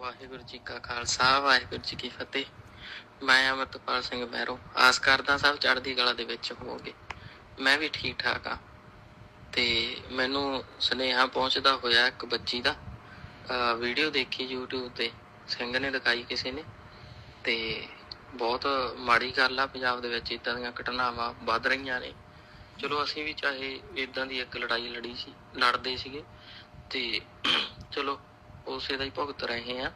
ਵਾਹਿਗੁਰੂ ਜੀ ਕਾ ਖਾਲਸਾ, ਵਾਹਿਗੁਰੂ ਜੀ ਕੀ ਫਤਿਹ। ਮੈਂ ਅਮਰਤਪਾਲ ਸਿੰਘ ਮਹਿਰੋ ਆਸ ਕਰਦਾ ਸਭ ਚੜ੍ਹਦੀ ਕਲਾ ਦੇ ਵਿੱਚ ਹੋਵੋਗੇ। ਮੈਂ ਵੀ ਠੀਕ ਠਾਕ ਆ। ਤੇ ਮੈਨੂੰ ਸੁਨੇਹਾ ਪਹੁੰਚਦਾ ਹੋਇਆ ਇੱਕ ਬੱਚੀ ਦਾ। ਵੀਡੀਓ ਦੇਖੀ YouTube ਤੇ, ਸਿੰਘ ਨੇ ਦਿਖਾਈ ਕਿਸੇ ਨੇ। ਤੇ ਬਹੁਤ ਮਾੜੀ ਗੱਲ ਆ, ਪੰਜਾਬ ਦੇ ਵਿੱਚ ਇਦਾਂ ਦੀਆਂ ਘਟਨਾਵਾਂ ਵੱਧ ਰਹੀਆਂ ਨੇ। ਚਲੋ ਅਸੀਂ ਵੀ ਚਾਹੇ ਇਦਾਂ ਦੀ ਇੱਕ ਲੜਾਈ ਲੜੀ ਸੀ, ਲੜਦੇ ਸੀਗੇ। ਤੇ ਚਲੋ ਉਸੇ ਦਾ ਹੀ ਭੁਗਤ ਰਹੇ ਆ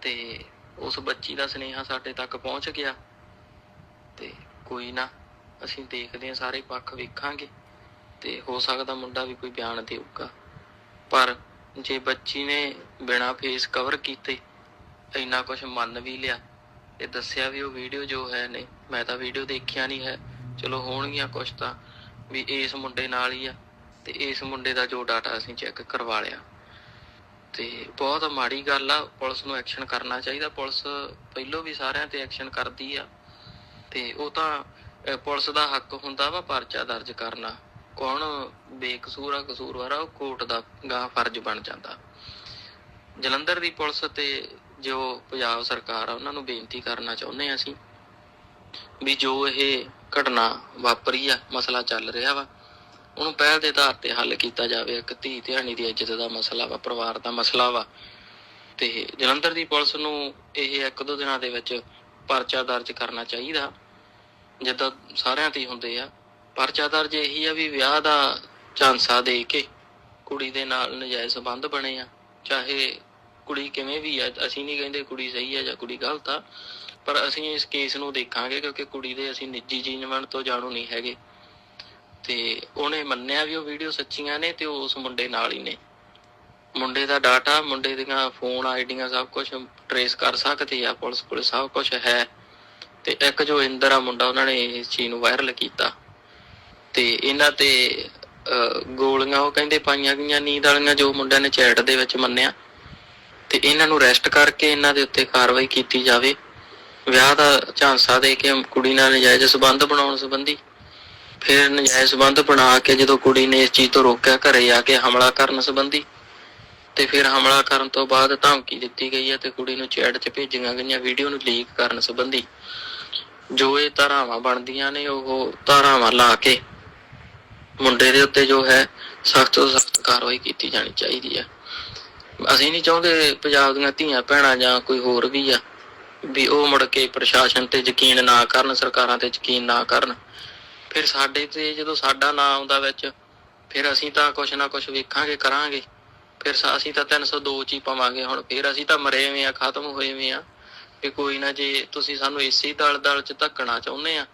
ਤੇ ਉਸ ਬੱਚੀ ਦਾ ਸੁਨੇਹਾ ਸਾਡੇ ਤੱਕ ਪਹੁੰਚ ਗਿਆ ਤੇ ਕੋਈ ਨਾ ਅਸੀਂ ਦੇਖਦੇ ਹਾਂ, ਸਾਰੇ ਪੱਖ ਵੇਖਾਂਗੇ ਤੇ ਹੋ ਸਕਦਾ ਮੁੰਡਾ ਵੀ ਕੋਈ ਬਿਆਨ ਦੇਊਗਾ। ਪਰ ਜੇ ਬੱਚੀ ਨੇ ਬਿਨਾ ਫੇਸ ਕਵਰ ਕੀਤੇ ਇੰਨਾ ਕੁਝ ਮੰਨ ਵੀ ਲਿਆ ਤੇ ਦੱਸਿਆ ਵੀ ਉਹ ਵੀਡੀਓ ਜੋ ਹੈ ਨੇ ਮੈਂ ਤਾਂ ਵੀਡੀਓ ਦੇਖਿਆ ਨਹੀਂ ਹੈ। ਚਲੋ ਹੋਣਗੀਆਂ ਕੁਝ ਤਾਂ ਵੀ ਇਸ ਮੁੰਡੇ ਨਾਲ ਹੀ ਆ ਤੇ ਇਸ ਮੁੰਡੇ ਦਾ ਜੋ ਡਾਟਾ ਅਸੀਂ ਚੈੱਕ ਕਰਵਾ ਲਿਆ। ਤੇ ਬਹੁਤ ਮਾੜੀ ਗੱਲ ਆ, ਪੁਲਿਸ ਨੂੰ ਐਕਸ਼ਨ ਕਰਨਾ ਚਾਹੀਦਾ। ਪੁਲਿਸ ਪਹਿਲੋਂ ਵੀ ਸਾਰਿਆਂ ਤੇ ਐਕਸ਼ਨ ਕਰਦੀ ਆ। ਤੇ ਉਹ ਤਾਂ ਪੁਲਿਸ ਦਾ ਹੱਕ ਹੁੰਦਾ ਵਾ ਪਰਚਾ ਦਰਜ ਕਰਨਾ। ਕੌਣ ਬੇਕਸੂਰ ਆ, ਕਸੂਰਵਾਰ ਆ, ਉਹ ਕੋਰਟ ਦਾ ਗਾ ਫਰਜ਼ ਬਣ ਜਾਂਦਾ। ਜਲੰਧਰ ਦੀ ਪੁਲਿਸ ਤੇ ਜੋ ਪੰਜਾਬ ਸਰਕਾਰ ਆ, ਉਹਨਾਂ ਨੂੰ ਬੇਨਤੀ ਕਰਨਾ ਚਾਹੁੰਦੇ ਆ ਅਸੀਂ ਵੀ ਜੋ ਇਹ ਘਟਨਾ ਵਾਪਰੀ ਆ, ਮਸਲਾ ਚੱਲ ਰਿਹਾ ਵਾ ਉਹਨੂੰ ਪਹਿਲ ਦੇ ਆਧਾਰ ਤੇ ਹੱਲ ਕੀਤਾ ਜਾਵੇ, ਇੱਕ ਧੀ ਧਿਆਣੀ ਦੀ ਇੱਜ਼ਤ ਦਾ ਮਸਲਾ ਵਾ, ਪਰਿਵਾਰ ਦਾ ਮਸਲਾ ਵਾ। ਤੇ ਜਲੰਧਰ ਦੀ ਪੁਲਿਸ ਨੂੰ ਇਹ ਇੱਕ ਦੋ ਦਿਨਾਂ ਦੇ ਵਿੱਚ ਪਰਚਾ ਦਰਜ ਕਰਨਾ ਚਾਹੀਦਾ। ਜਿੱਦਾਂ ਸਾਰਿਆਂ ਤੇ ਹੁੰਦੇ ਆ। ਪਰਚਾ ਦਰਜ ਇਹੀ ਆ ਵੀ ਵਿਆਹ ਦਾ ਝਾਂਸਾ ਦੇ ਕੇ ਕੁੜੀ ਦੇ ਨਾਲ ਨਜਾਇਜ਼ ਸੰਬੰਧ ਬਣੇ ਆ। ਚਾਹੇ ਕੁੜੀ ਕਿਵੇਂ ਵੀ ਆ, ਅਸੀਂ ਨਹੀਂ ਕਹਿੰਦੇ ਕੁੜੀ ਸਹੀ ਆ ਜਾਂ ਕੁੜੀ ਗਲਤ ਆ, ਪਰ ਅਸੀਂ ਇਸ ਕੇਸ ਨੂੰ ਦੇਖਾਂਗੇ ਕਿਉਂਕਿ ਕੁੜੀ ਦੇ ਅਸੀਂ ਨਿੱਜੀ ਜੀਵਨ ਤੋਂ ਜਾਣੂ ਨਹੀਂ ਹੈਗੇ। ਤੇ ਉਹਨੇ ਮੰਨਿਆ ਵੀ ਉਹ ਵੀਡੀਓ ਸੱਚੀਆਂ ਨੇ ਤੇ ਉਹ ਉਸ ਮੁੰਡੇ ਨਾਲ ਹੀ ਨੇ। ਮੁੰਡੇ ਦਾ ਡਾਟਾ ਮੁੰਡੇ ਦੀਆਂ ਫੋਨ ਆਈਡੀਆਂ ਸਭ ਕੁਝ ਟਰੇਸ ਕਰ ਸਕਦੇ ਆ, ਪੁਲਿਸ ਕੋਲ ਸਭ ਕੁਝ ਹੈ। ਤੇ ਇੱਕ ਜੋ ਇੰਦਰ ਆ ਮੁੰਡਾ, ਉਹਨਾਂ ਨੇ ਇਸ ਚੀਜ਼ ਨੂੰ ਵਾਇਰਲ ਕੀਤਾ। ਤੇ ਇਹਨਾਂ ਤੇ ਗੋਲੀਆਂ, ਉਹ ਕਹਿੰਦੇ ਪਾਈਆਂ ਗਈਆਂ, ਨੀਂਦ ਵਾਲੀਆਂ ਜੋ ਮੁੰਡਿਆਂ ਨੇ ਚੈਟ ਦੇ ਵਿੱਚ ਮੰਨਿਆ। ਤੇ ਇਹਨਾਂ ਨੂੰ ਅਰੈਸਟ ਕਰਕੇ ਇਹਨਾਂ ਦੇ ਉੱਤੇ ਕਾਰਵਾਈ ਕੀਤੀ ਜਾਵੇ। ਵਿਆਹ ਦਾ ਝਾਂਸਾ ਦੇ ਕੇ ਕੁੜੀ ਨਾਲ ਨਜਾਇਜ਼ ਸਬੰਧ ਬਣਾਉਣ ਸੰਬੰਧੀ ਫਿਰ ਨਜਾਇਜ਼ ਸਬੰਧ ਬਣਾ ਕੇ ਜਦੋਂ ਕੁੜੀ ਨੇ ਇਸ ਚੀਜ਼ ਤੋਂ ਰੋਕਿਆ, ਘਰੇ ਆ ਕੇ ਹਮਲਾ ਕਰਨ ਸੰਬੰਧੀ। ਤੇ ਫਿਰ ਹਮਲਾ ਕਰਨ ਤੋਂ ਬਾਅਦ ਧਮਕੀ ਦਿੱਤੀ ਗਈ ਹੈ ਤੇ ਕੁੜੀ ਨੂੰ ਚੈਟ 'ਚ ਭੇਜੀਆਂ ਗਈਆਂ, ਵੀਡੀਓ ਨੂੰ ਲੀਕ ਕਰਨ ਸੰਬੰਧੀ। ਜੋ ਇਹ ਧਾਰਾਵਾਂ ਬਣਦੀਆਂ ਨੇ, ਉਹ ਧਾਰਾਵਾਂ ਲਾ ਕੇ ਮੁੰਡੇ ਦੇ ਉੱਤੇ ਜੋ ਹੈ, ਸਖਤ ਤੋਂ ਸਖਤ ਕਾਰਵਾਈ ਕੀਤੀ ਜਾਣੀ ਚਾਹੀਦੀ ਹੈ। ਅਸੀਂ ਨਹੀਂ ਚਾਹੁੰਦੇ ਪੰਜਾਬ ਦੀਆਂ ਧੀਆਂ ਭੈਣਾਂ ਜਾਂ ਕੋਈ ਹੋਰ ਵੀ ਆ, ਵੀ ਉਹ ਮੁੜ ਕੇ ਪ੍ਰਸ਼ਾਸਨ ਤੇ ਯਕੀਨ ਨਾ ਕਰਨ, ਸਰਕਾਰਾਂ ਤੇ ਯਕੀਨ ਨਾ ਕਰਨ। ਫਿਰ ਸਾਡੇ ਤੇ ਜਦੋਂ ਸਾਡਾ ਨਾਂ ਆਉਂਦਾ ਵਿੱਚ, ਫਿਰ ਅਸੀਂ ਤਾਂ ਕੁਛ ਨਾ ਕੁਛ ਵੇਖਾਂਗੇ, ਕਰਾਂਗੇ। ਫਿਰ ਅਸੀਂ ਤਾਂ 302 ਚ ਹੀ ਪਾਵਾਂਗੇ ਹੁਣ, ਫਿਰ ਅਸੀਂ ਤਾਂ ਮਰੇ ਹੋਏ ਆ ਖਤਮ ਹੋਏ ਹੋਏ ਆ ਵੀ ਕੋਈ ਨਾ ਜੇ ਤੁਸੀਂ ਸਾਨੂੰ ਇਸੇ ਦਲ ਦਲ ਚ ਧੱਕਣਾ ਚਾਹੁੰਦੇ ਆ,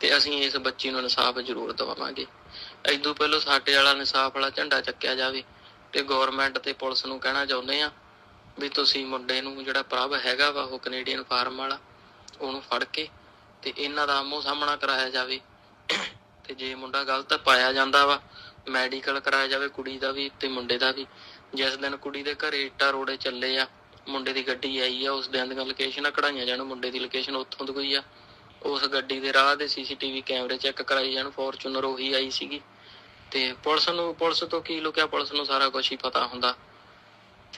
ਤੇ ਅਸੀਂ ਇਸ ਬੱਚੀ ਨੂੰ ਇਨਸਾਫ ਜ਼ਰੂਰ ਦਵਾਵਾਂਗੇ ਐਦੋਂ ਪਹਿਲਾਂ ਸਾਡੇ ਵਾਲਾ ਇਨਸਾਫ ਵਾਲਾ ਝੰਡਾ ਚੱਕਿਆ ਜਾਵੇ, ਤੇ ਗਵਰਨਮੈਂਟ ਤੇ ਪੁਲਿਸ ਨੂੰ ਕਹਿਣਾ ਚਾਹੁੰਦੇ ਆ ਵੀ ਤੁਸੀਂ ਮੁੰਡੇ ਨੂੰ ਜਿਹੜਾ ਪ੍ਰਭ ਹੈਗਾ ਵਾ, ਉਹ ਕੈਨੇਡੀਅਨ ਫਾਰਮ ਵਾਲਾ, ਉਹਨੂੰ ਫੜ ਕੇ ਤੇ ਇਹਨਾਂ ਦਾ ਆਮੋ ਸਾਹਮਣਾ ਕਰਾਇਆ ਜਾਵੇ। ਤੇ ਜੇ ਮੁੰਡਾ ਗਲਤ ਪਾਇਆ ਜਾਂਦਾ ਵਾ ਮੈਡੀਕਲ ਕਰਾਇਆ ਜਾਵੇ, ਕੁੜੀ ਦਾ ਵੀ ਤੇ ਮੁੰਡੇ ਦਾ ਵੀ, ਜਿਸ ਦਿਨ ਕੁੜੀ ਦੇ ਘਰੇ ਇੱਟਾਂ ਰੋੜੇ ਚੱਲੇ ਆ, ਮੁੰਡੇ ਦੀ ਗੱਡੀ ਆਈ ਆ, ਉਸ ਦਿਨ ਦੀਆਂ ਲੋਕੇਸ਼ਨਾਂ ਕਢਾਈਆਂ ਜਾਣ, ਮੁੰਡੇ ਦੀ ਲੋਕੇਸ਼ਨ ਉੱਥੋਂ ਦੀ ਕੋਈ ਆ, ਉਸ ਗੱਡੀ ਦੇ ਰਾਹ ਦੇ ਸੀਸੀਟੀਵੀ ਕੈਮਰੇ ਚੈੱਕ ਕਰਾਈ ਜਾਣ ਫੋਰਚੂਨਰ ਉਹੀ ਆਈ ਸੀਗੀ, ਤੇ ਪੁਲਿਸ ਨੂੰ, ਪੁਲਿਸ ਤੋਂ ਕੀ ਲੁਕਿਆ, ਪੁਲਿਸ ਨੂੰ ਸਾਰਾ ਕੁਝ ਹੀ ਪਤਾ ਹੁੰਦਾ,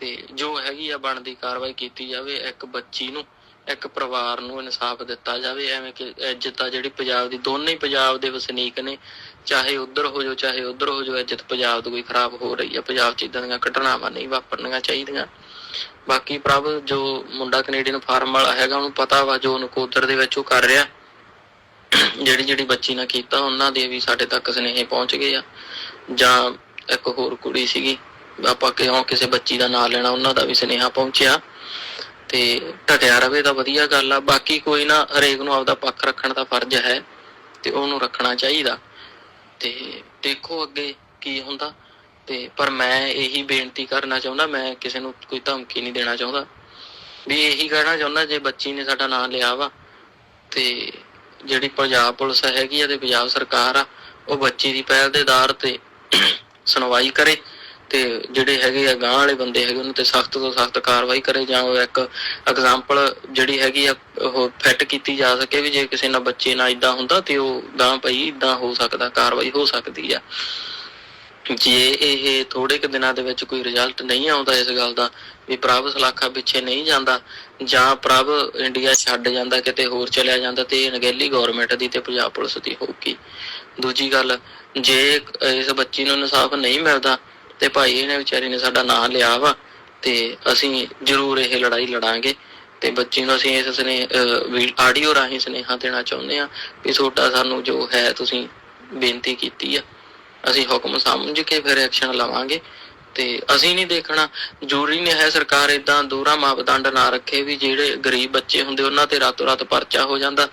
ਤੇ ਜੋ ਹੈਗੀ ਆ ਬਣਦੀ ਕਾਰਵਾਈ ਕੀਤੀ ਜਾਵੇ ਇੱਕ ਬੱਚੀ ਨੂੰ ਇੱਕ ਪਰਿਵਾਰ ਨੂੰ ਇਨਸਾਫ ਦਿੱਤਾ ਜਾਵੇ, ਐਵੇਂ ਕਿ ਇੱਜ਼ਤ ਆ ਜਿਹੜੀ ਪੰਜਾਬ ਦੀ, ਦੋਨੇ ਹੀ ਪੰਜਾਬ ਦੇ ਵਸਨੀਕ ਨੇ, ਚਾਹੇ ਉਧਰ ਹੋ ਜਾਓ, ਚਾਹੇ ਉਧਰ ਹੋ ਜਾਓ, ਇੱਜ਼ਤ ਪੰਜਾਬ ਦੀ ਕੋਈ ਖਰਾਬ ਹੋ ਰਹੀ ਹੈ ਪੰਜਾਬ 'ਚ ਇਦਾਂ ਦੀਆਂ ਘਟਨਾਵਾਂ ਨਹੀਂ ਵਾਪਰਨੀਆਂ ਚਾਹੀਦੀਆਂ। ਬਾਕੀ ਪ੍ਰਭ ਜੋ ਮੁੰਡਾ ਕੈਨੇਡੀਅਨ ਫਾਰਮ ਵਾਲਾ ਹੈਗਾ, ਉਹਨੂੰ ਪਤਾ ਵਾ ਜੋ ਨਕੋਦਰ ਦੇ ਵਿੱਚ ਉਹ ਕਰ ਰਿਹਾ। ਜਿਹੜੀ ਜਿਹੜੀ ਬੱਚੀ ਨਾਲ ਕੀਤਾ, ਉਹਨਾਂ ਦੇ ਵੀ ਸਾਡੇ ਤੱਕ ਸੁਨੇਹੇ ਪਹੁੰਚ ਗਏ ਆ। ਜਾਂ ਇੱਕ ਹੋਰ ਕੁੜੀ ਸੀਗੀ, ਆਪਾਂ ਕਿਉਂ ਕਿਸੇ ਬੱਚੀ ਦਾ ਨਾਂ ਲੈਣਾ, ਉਹਨਾਂ ਦਾ ਵੀ ਸੁਨੇਹਾ ਪਹੁੰਚਿਆ। ਤੇ ਢਟਿਆ ਰਵੇ ਤਾਂ ਵਧੀਆ ਗੱਲ ਆ। ਬਾਕੀ ਕੋਈ ਨਾ, ਹਰੇਕ ਨੂੰ ਆਪਦਾ ਪੱਖ ਰੱਖਣ ਦਾ ਫਰਜ਼ ਹੈ ਤੇ ਉਹਨੂੰ ਰੱਖਣਾ ਚਾਹੀਦਾ। ਤੇ ਦੇਖੋ ਅੱਗੇ ਕੀ ਹੁੰਦਾ। ਤੇ ਪਰ ਮੈਂ ਇਹੀ ਬੇਨਤੀ ਕਰਨਾ ਚਾਹੁੰਦਾ, ਮੈਂ ਕਿਸੇ ਨੂੰ ਕੋਈ ਧਮਕੀ ਨਹੀਂ ਦੇਣਾ ਚਾਹੁੰਦਾ। ਵੀ ਇਹੀ ਕਹਿਣਾ ਚਾਹੁੰਦਾ, ਜੇ ਬੱਚੀ ਨੇ ਸਾਡਾ ਨਾਮ ਲਿਆ ਵਾ, ਤੇ ਜਿਹੜੀ ਪੰਜਾਬ ਪੁਲਿਸ ਹੈਗੀ ਆ ਤੇ ਪੰਜਾਬ ਸਰਕਾਰ ਆ, ਉਹ ਬੱਚੀ ਦੀ ਪਹਿਲ ਦੇ ਆਧਾਰ ਤੇ ਸੁਣਵਾਈ ਕਰੇ। ਤੇ ਜਿਹੜੇ ਹੈਗੇ ਆ ਗਾਂ ਵਾਲੇ ਬੰਦੇ ਹੈਗੇ, ਉਹਨਾਂ ਤੇ ਸਖਤ ਤੋਂ ਸਖਤ ਕਾਰਵਾਈ ਕਰੇ ਜਾਂ ਉਹ ਇੱਕ ਐਗਜ਼ਾਮਪਲ ਜਿਹੜੀ ਹੈਗੀ ਆ, ਉਹ ਫਿੱਟ ਕੀਤੀ ਜਾ ਸਕੇ ਵੀ ਜੇ ਕਿਸੇ ਨਾਲ ਬੱਚੇ ਨਾਲ ਇਦਾਂ ਹੁੰਦਾ ਤੇ ਉਹ ਗਾਂ ਪਈ ਇਦਾਂ ਹੋ ਸਕਦਾ, ਕਾਰਵਾਈ ਹੋ ਸਕਦੀ ਆ। ਜੇ ਇਹ ਥੋੜੇ ਕੁ ਦਿਨਾਂ ਦੇ ਵਿੱਚ ਕੋਈ ਰਿਜ਼ਲਟ ਨਹੀਂ ਆਉਂਦਾ ਇਸ ਗੱਲ ਦਾ, ਵੀ ਪ੍ਰਭ ਸਲਾਖਾ ਪਿੱਛੇ ਨਹੀਂ ਜਾਂਦਾ, ਜਾਂ ਪ੍ਰਭ ਇੰਡੀਆ ਛੱਡ ਜਾਂਦਾ, ਕਿਤੇ ਹੋਰ ਚਲਿਆ ਜਾਂਦਾ ਤੇ ਇਹ ਅਣਗਹਿਲੀ ਗਵਰਨਮੈਂਟ ਦੀ ਤੇ ਪੰਜਾਬ ਪੁਲਿਸ ਦੀ ਹੋਊਗੀ। ਦੂਜੀ ਗੱਲ, ਜੇ ਇਸ ਬੱਚੀ ਨੂੰ ਇਨਸਾਫ ਨਹੀਂ ਮਿਲਦਾ ਤੇ ਭਾਈ ਇਹਨੇ ਵਿਚਾਰੇ ਨੇ ਸਾਡਾ ਨਾਂ ਲਿਆ ਵਾ ਤੇ ਅਸੀਂ ਜ਼ਰੂਰ ਇਹ ਲੜਾਈ ਲੜਾਂਗੇ ਤੇ ਬੱਚੇ ਨੂੰ ਅਸੀਂ ਇਸ ਸਨੇ ਆਡੀਓ ਰਾਹੀਂ ਸੁਨੇਹਾ ਦੇਣਾ ਚਾਹੁੰਦੇ ਆ ਵੀ ਤੁਹਾਡਾ ਸਾਨੂੰ ਜੋ ਹੈ ਤੁਸੀਂ ਬੇਨਤੀ ਕੀਤੀ ਆ। ਅਸੀਂ ਹੁਕਮ ਸਮਝ ਕੇ ਫਿਰ ਐਕਸ਼ਨ ਲਵਾਂਗੇ ਤੇ ਅਸੀਂ ਨਹੀਂ ਦੇਖਣਾ, ਜ਼ਰੂਰੀ ਨਹੀਂ ਹੈ ਸਰਕਾਰ ਇਦਾਂ ਦੂਰਾ ਮਾਪਦੰਡ ਨਾ ਰੱਖੇ ਵੀ ਜਿਹੜੇ ਗਰੀਬ ਬੱਚੇ ਹੁੰਦੇ ਉਹਨਾਂ ਤੇ ਰਾਤੋਂ ਰਾਤ ਪਰਚਾ ਹੋ ਜਾਂਦਾ,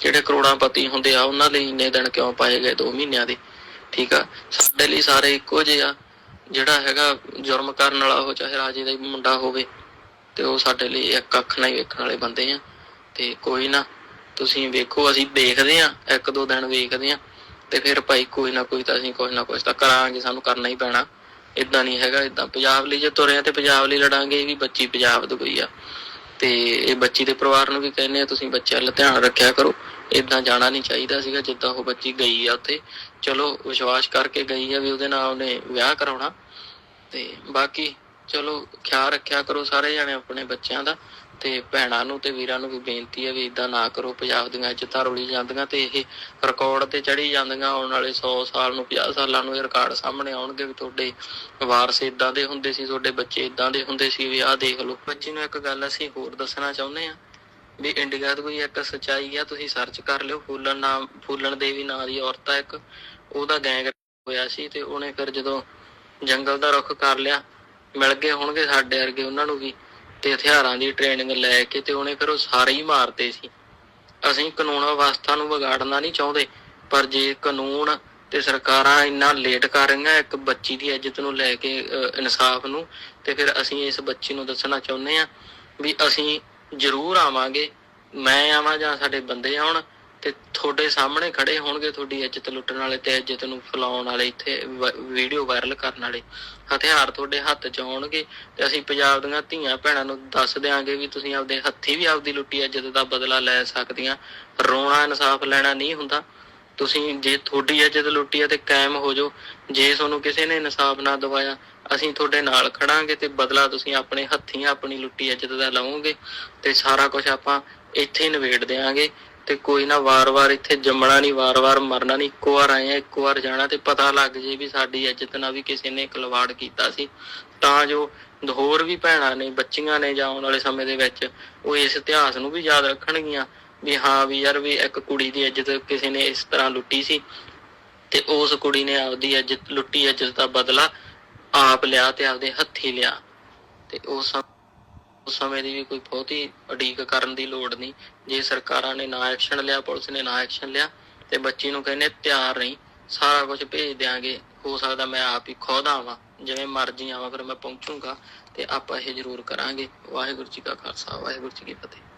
ਜਿਹੜੇ ਕਰੋੜਾਂਪਤੀ ਹੁੰਦੇ ਆ ਉਹਨਾਂ ਲਈ ਇੰਨੇ ਦਿਨ ਕਿਉਂ ਪਾਏ ਗਏ 2 ਮਹੀਨਿਆਂ ਦੇ। ਠੀਕ ਆ? ਸਾਡੇ ਲਈ ਸਾਰੇ ਇੱਕੋ ਜਿਹੇ ਆ। ਜਿਹੜਾ ਹੈਗਾ ਜੁਰਮ ਕਰਨ ਵਾਲਾ ਉਹ ਚਾਹੇ ਰਾਜੇ ਦਾ ਹੀ ਮੁੰਡਾ ਹੋਵੇ ਤੇ ਉਹ ਸਾਡੇ ਲਈ ਇੱਕ ਅੱਖ ਨਾਲ ਹੀ ਵੇਖਣ ਵਾਲੇ ਬੰਦੇ ਆ। ਤੇ ਕੋਈ ਨਾ, ਤੁਸੀਂ ਵੇਖੋ, ਅਸੀਂ ਦੇਖਦੇ ਆ, ਇੱਕ ਦੋ ਦਿਨ ਵੇਖਦੇ ਆ। ਤੇ ਫਿਰ ਭਾਈ ਕੋਈ ਨਾ ਕੋਈ ਤਾਂ ਅਸੀਂ ਕੁਝ ਨਾ ਕੁਝ ਤਾਂ ਕਰਾਂਗੇ, ਸਾਨੂੰ ਕਰਨਾ ਹੀ ਪੈਣਾ। ਇਦਾਂ ਨਹੀਂ ਹੈਗਾ ਇਦਾਂ ਪੰਜਾਬ ਲਈ ਜੇ ਤੁਰੇ ਆ ਤੇ ਪੰਜਾਬ ਲਈ ਲੜਾਂਗੇ, ਇਹ ਵੀ ਬੱਚੀ ਪੰਜਾਬ ਦੀ ਗਈ ਆ। ਤੇ ਇਹ ਬੱਚੀ ਦੇ ਪਰਿਵਾਰ ਨੂੰ ਵੀ ਕਹਿੰਦੇ ਆ, ਤੁਸੀਂ ਬੱਚਿਆਂ ਵੱਲ ਧਿਆਨ ਰੱਖਿਆ ਕਰੋ। ਇਦਾਂ ਜਾਣਾ ਨਹੀਂ ਚਾਹੀਦਾ ਸੀਗਾ, ਜਿੱਦਾਂ ਉਹ ਬੱਚੀ ਗਈ ਆ ਉੱਥੇ। ਚਲੋ ਵਿਸ਼ਵਾਸ ਕਰਕੇ ਗਈ ਆ ਵੀ ਉਹਦੇ ਨਾਲ ਉਹਨੇ ਵਿਆਹ ਕਰਾਉਣਾ। ਤੇ ਬਾਕੀ ਚਲੋ ਖਿਆਲ ਰੱਖਿਆ ਕਰੋ ਸਾਰੇ ਜਣੇ ਆਪਣੇ ਬੱਚਿਆਂ ਦਾ ਤੇ ਭੈਣਾਂ ਨੂੰ ਤੇ ਵੀਰਾਂ ਨੂੰ ਵੀ ਬੇਨਤੀ ਹੈ ਵੀ ਇਦਾਂ ਨਾ ਕਰੋ, ਪੰਜਾਬ ਦੀਆਂ ਇੱਜ਼ਤਾਂ ਰੁਲੀ ਜਾਂਦੀਆਂ ਤੇ ਇਹ ਰਿਕਾਰਡ ਤੇ ਚੜੀ ਜਾਂਦੀਆਂ, ਆਉਣ ਵਾਲੇ 100 ਸਾਲ ਨੂੰ 50 ਸਾਲਾਂ ਨੂੰ ਇਹ ਰਿਕਾਰਡ ਸਾਹਮਣੇ ਆਉਣਗੇ ਵੀ ਤੁਹਾਡੇ ਵਾਰਸ ਇਦਾਂ ਦੇ ਹੁੰਦੇ ਸੀ, ਤੁਹਾਡੇ ਬੱਚੇ ਇਦਾਂ ਦੇ ਹੁੰਦੇ ਸੀ ਵੀ ਆਹ ਦੇਖ ਲਓ। ਬੱਚੀ ਨੂੰ ਇੱਕ ਗੱਲ ਅਸੀਂ ਹੋਰ ਦੱਸਣਾ ਚਾਹੁੰਦੇ ਆ ਵੀ ਇੰਡੀਆ ਦੀ ਕੋਈ ਇੱਕ ਸਚਾਈ ਆ, ਤੁਸੀਂ ਸਰਚ ਕਰ ਲਿਓ ਫੂਲਨ ਨਾਮ ਫੂਲਨ ਦੇਵੀ ਨਾਂ ਦੀ ਔਰਤ ਆ ਇੱਕ, ਉਹਦਾ ਗੈਂਗ ਹੋਇਆ ਸੀ ਤੇ ਉਹਨੇ ਫਿਰ ਜਦੋਂ ਜੰਗਲ ਦਾ ਰੁੱਖ ਕਰ ਲਿਆ, ਮਿਲ ਗਏ ਹੋਣਗੇ ਸਾਡੇ ਵਰਗੇ ਉਹਨਾਂ ਨੂੰ ਵੀ, ਤੇ ਹਥਿਆਰਾਂ ਦੀ ਟ੍ਰੇਨਿੰਗ ਲੈ ਕੇ ਤੇ ਉਹਨੇ ਫਿਰ ਉਹ ਸਾਰੇ ਹੀ ਮਾਰਦੇ ਸੀ। ਅਸੀਂ ਕਾਨੂੰਨ ਵਿਵਸਥਾ ਨੂੰ ਵਿਗਾੜਨਾ ਨਹੀਂ ਚਾਹੁੰਦੇ, ਪਰ ਜੇ ਕਾਨੂੰਨ ਤੇ ਸਰਕਾਰਾਂ ਇੰਨਾ ਲੇਟ ਕਰ ਰਹੀਆਂ, ਇੱਕ ਬੱਚੀ ਦੀ ਇੱਜ਼ਤ ਨੂੰ ਲੈ ਕੇ ਇਨਸਾਫ ਨੂੰ, ਤੇ ਫਿਰ ਅਸੀਂ ਇਸ ਬੱਚੀ ਨੂੰ ਦੱਸਣਾ ਚਾਹੁੰਦੇ ਆ ਵੀ ਅਸੀਂ ਜ਼ਰੂਰ ਆਵਾਂਗੇ। ਮੈਂ ਆਵਾਂ ਜਾਂ ਸਾਡੇ ਬੰਦੇ ਆਉਣ ਤੇ ਤੁਹਾਡੇ ਸਾਹਮਣੇ ਖੜੇ ਹੋਣਗੇ ਤੁਹਾਡੀ ਇੱਜ਼ਤ ਲੁੱਟਣ ਵਾਲੇ ਤੇ ਇੱਜ਼ਤ ਨੂੰ ਫੈਲਾਉਣ ਵਾਲੇ, ਇੱਥੇ ਵੀਡੀਓ ਵਾਇਰਲ ਕਰਨ ਵਾਲੇ। ਹਥਿਆਰ ਤੁਹਾਡੇ ਹੱਥ 'ਚ ਆਉਣਗੇ ਤੇ ਅਸੀਂ ਪੰਜਾਬ ਦੀਆਂ ਧੀਆਂ ਭੈਣਾਂ ਨੂੰ ਦੱਸ ਦਿਆਂਗੇ ਵੀ ਤੁਸੀਂ ਆਪਦੇ ਹੱਥੀ ਵੀ ਆਪਦੀ ਲੁੱਟੀ ਇੱਜ਼ਤ ਦਾ ਬਦਲਾ ਲੈ ਸਕਦੀਆਂ। ਰੋਣਾ ਇਨਸਾਫ ਲੈਣਾ ਨਹੀਂ ਹੁੰਦਾ। ਤੁਸੀਂ ਜੇ ਤੁਹਾਡੀ ਇੱਜ਼ਤ ਲੁੱਟੀ ਹੈ ਤੇ ਕਾਇਮ ਹੋ ਜਾਓ। ਜੇ ਤੁਹਾਨੂੰ ਕਿਸੇ ਨੇ ਇਨਸਾਫ ਨਾ ਦਵਾਇਆ ਅਸੀਂ ਤੁਹਾਡੇ ਨਾਲ ਖੜਾਂਗੇ ਤੇ ਬਦਲਾ ਤੁਸੀਂ ਆਪਣੇ ਹੱਥੀਂ ਆਪਣੀ ਲੁੱਟੀ ਇੱਜ਼ਤ ਦਾ ਲਵੋਗੇ ਤੇ ਸਾਰਾ ਕੁਝ ਆਪਾਂ ਇੱਥੇ ਹੀ ਨਿਬੇੜ ਦੇਾਂਗੇ ਤੇ ਕੋਈ ਨਾ ਵਾਰ-ਵਾਰ ਇੱਥੇ ਜੰਮਣਾ ਨਹੀਂ, ਵਾਰ-ਵਾਰ ਮਰਨਾ ਨਹੀਂ, ਇੱਕੋ ਵਾਰ ਆਏ ਆ, ਇੱਕੋ ਵਾਰ ਜਾਣਾ ਤੇ ਪਤਾ ਲੱਗ ਜੇ ਵੀ ਸਾਡੀ ਇੱਜ਼ਤ ਨਾਲ ਵੀ ਕਿਸੇ ਨੇ ਖਿਲਵਾੜ ਕੀਤਾ ਸੀ। ਤਾਂ ਜੋ ਹੋਰ ਵੀ ਭੈਣਾਂ ਨੇ, ਬੱਚੀਆਂ ਨੇ ਜਾਂ ਆਉਣ ਵਾਲੇ ਸਮੇਂ ਦੇ ਵਿੱਚ ਉਹ ਇਸ ਇਤਿਹਾਸ ਨੂੰ ਵੀ ਯਾਦ ਰੱਖਣਗੀਆਂ ਵੀ ਹਾਂ ਵੀ ਯਾਰ ਵੀ ਇੱਕ ਕੁੜੀ ਦੀ ਇੱਜ਼ਤ ਕਿਸੇ ਨੇ ਇਸ ਤਰ੍ਹਾਂ ਲੁੱਟੀ ਸੀ ਤੇ ਉਸ ਕੁੜੀ ਨੇ ਆਪਦੀ ਇੱਜ਼ਤ, ਲੁੱਟੀ ਇੱਜ਼ਤ ਦਾ ਬਦਲਾ ਆਪ ਲਿਆ ਤੇ ਆਪਦੇ ਹੱਥੀ ਲਿਆ। ਤੇ ਉਸ ਸਮ- ਸਮੇਂ ਦੀ ਵੀ ਕੋਈ ਬਹੁਤੀ ਉਡੀਕ ਕਰਨ ਦੀ ਲੋੜ ਨਹੀਂ। ਜੇ ਸਰਕਾਰਾਂ ਨੇ ਨਾ ਐਕਸ਼ਨ ਲਿਆ, ਪੁਲਿਸ ਨੇ ਨਾ ਐਕਸ਼ਨ ਲਿਆ, ਤੇ ਬੱਚੀ ਨੂੰ ਕਹਿੰਦੇ ਤਿਆਰ ਨਹੀਂ ਸਾਰਾ ਕੁਝ ਭੇਜ ਦਿਆਂਗੇ। ਹੋ ਸਕਦਾ ਮੈਂ ਆਪ ਹੀ ਖੁਦ ਆਵਾਂ, ਜਿਵੇਂ ਮਰਜ਼ੀ ਆਵਾਂ, ਫਿਰ ਮੈਂ ਪਹੁੰਚੂਗਾ ਤੇ ਆਪਾਂ ਇਹ ਜ਼ਰੂਰ ਕਰਾਂਗੇ। ਵਾਹਿਗੁਰੂ ਜੀ ਕਾ ਖਾਲਸਾ, ਵਾਹਿਗੁਰੂ ਜੀ ਕੀ ਫਤਿਹ।